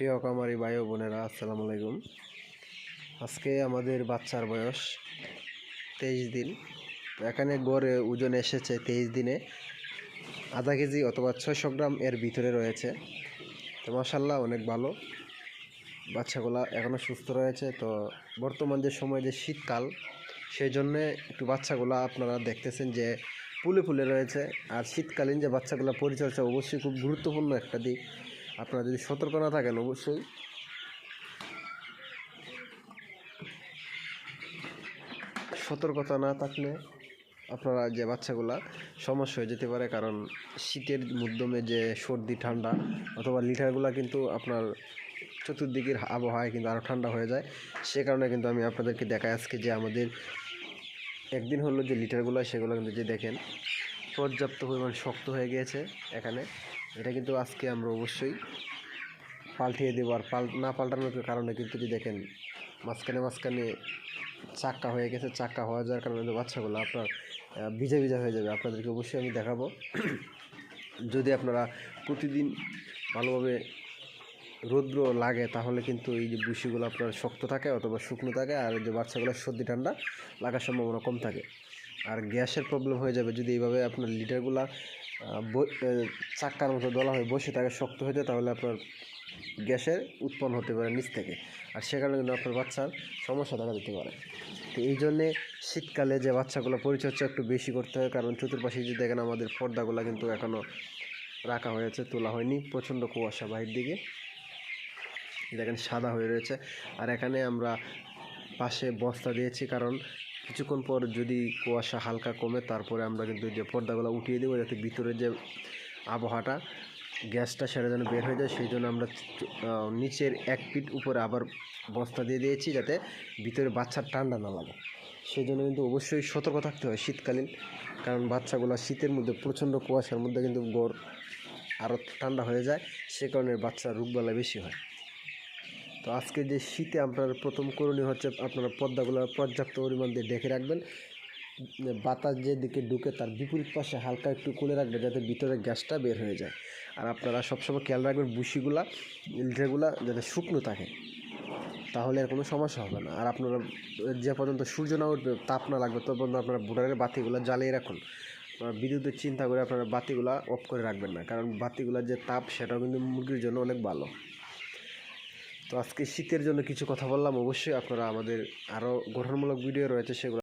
প্রিয় কামারি ভাই বোনেরা, আসসালামু আলাইকুম। আজকে আমাদের বাচ্চার বয়স তেইশ দিন। এখানে গড়ে ওজন এসেছে তেইশ দিনে। আধা কেজি অথবা ছয়শো গ্রাম এর ভিতরে রয়েছে। তো মাসাল্লাহ অনেক ভালো। বাচ্চাগুলা এখনও সুস্থ রয়েছে। তো বর্তমান যে সময়, যে শীতকাল সেই জন্যে একটু বাচ্চাগুলা আপনারা দেখতেছেন যে ফুলে ফুলে রয়েছে। আর শীতকালীন যে বাচ্চাগুলো পরিচর্যা অবশ্যই খুব গুরুত্বপূর্ণ একটা দিক। আপনারা যদি সতর্ক না থাকেন, অবশ্যই। সতর্কতা না থাকলে আপনারা যে বাচ্চাগুলা সমস্যা হয়ে যেতে পারে, কারণ শীতের মাধ্যমে যে সর্দি, ঠান্ডা অথবা লিটারগুলা কিন্তু আপনার চতুর্দিকের আবহাওয়ায় কিন্তু আরও ঠান্ডা হয়ে যায়। সে কারণে কিন্তু আমি আপনাদেরকে দেখাই আজকে যে আমাদের একদিন হলো যে লিটারগুলো, সেগুলো কিন্তু যে দেখেন, পর্যাপ্ত পরিমাণ শক্ত হয়ে গিয়েছে এখানে। এটা কিন্তু আজকে আমরা অবশ্যই পাল্টিয়ে দেবো আর পাল না পাল্টানোর কারণে কিন্তু যদি দেখেন মাঝখানে মাঝখানে চাক্কা হয়ে গেছে, চাক্কা হয়ে যাওয়ার কারণে যে বাচ্চাগুলো আপনার ভিজা ভিজা হয়ে যাবে। আপনাদেরকে অবশ্যই আমি দেখাবো। যদি আপনারা প্রতিদিন ভালোভাবে রৌদ্র লাগে, তাহলে কিন্তু এই যে বুশিগুলো আপনার শক্ত থাকে অথবা শুকনো থাকে, আর যে বাচ্চাগুলো সর্দি ঠান্ডা লাগার সম্ভাবনা কম থাকে। আর গ্যাসের প্রবলেম হয়ে যাবে যদি এইভাবে আপনার লিটারগুলা চাক্কার মতো দলা হয়ে বসে থাকে, শক্ত হয়ে যায়, তাহলে আপনার গ্যাসের উৎপন্ন হতে পারে নিচ থেকে। আর সে কারণে কিন্তু আপনার বাচ্চার সমস্যা দেখা দিতে পারে। তো এই জন্যে শীতকালে যে বাচ্চাগুলো পরিচর্যা একটু বেশি করতে হয়, কারণ চতুর্পাশে যদি দেখেন আমাদের পর্দাগুলো কিন্তু এখনও রাখা হয়েছে, তোলা হয়নি, প্রচণ্ড কুয়াশা বাহির দিকে। দেখেন সাদা হয়ে রয়েছে। আর এখানে আমরা পাশে বস্তা দিয়েছি, কারণ কিছুক্ষণ পর যদি কুয়াশা হালকা কমে, তারপরে আমরা কিন্তু যে পর্দাগুলো উঠিয়ে দেবো যাতে ভিতরে যে আবহাওয়াটা, গ্যাসটা সেটা যেন বের হয়ে যায়। সেই জন্য আমরা নিচের এক ফিট উপরে আবার বস্তা দিয়ে দিয়েছি যাতে ভিতরে বাচ্চার ঠান্ডা না লাগে। সেই জন্য কিন্তু অবশ্যই সতর্ক থাকতে হয় শীতকালীন, কারণ বাচ্চাগুলো শীতের মধ্যে প্রচণ্ড কুয়াশার মধ্যে কিন্তু গড় আরও ঠান্ডা হয়ে যায়, সে কারণে বাচ্চার রোগবালা বেশি হয়। তো আজকে যে শীতে আপনার প্রথম করণীয় হচ্ছে আপনারা পর্দাগুলো পর্যাপ্ত পরিমাণ দিয়ে ডেকে রাখবেন। বাতাস যেদিকে ঢুকে তার বিপরীত পাশে হালকা একটু খুলে রাখবেন যাতে ভিতরে গ্যাসটা বের হয়ে যায়। আর আপনারা সবসময় খেয়াল রাখবেন বুশিগুলা লিটারগুলা যাতে শুকনো থাকে। তাহলে আর কোনো সমস্যা হবে না। আর আপনারা যে পর্যন্ত সূর্য না উঠবে, তাপ না লাগবে, তত পর্যন্ত আপনারা বুটারের বাতিগুলো জ্বালিয়ে রাখুন। বিদ্যুতের চিন্তা করে আপনারা বাতিগুলা অফ করে রাখবেন না। কারণ বাতিগুলোর যে তাপ, সেটাও কিন্তু মুরগির জন্য অনেক ভালো। তো আজকে শীতের জন্য কিছু কথা বললাম। অবশ্যই আপনারা আমাদের আরও গঠনমূলক ভিডিও রয়েছে, সেগুলো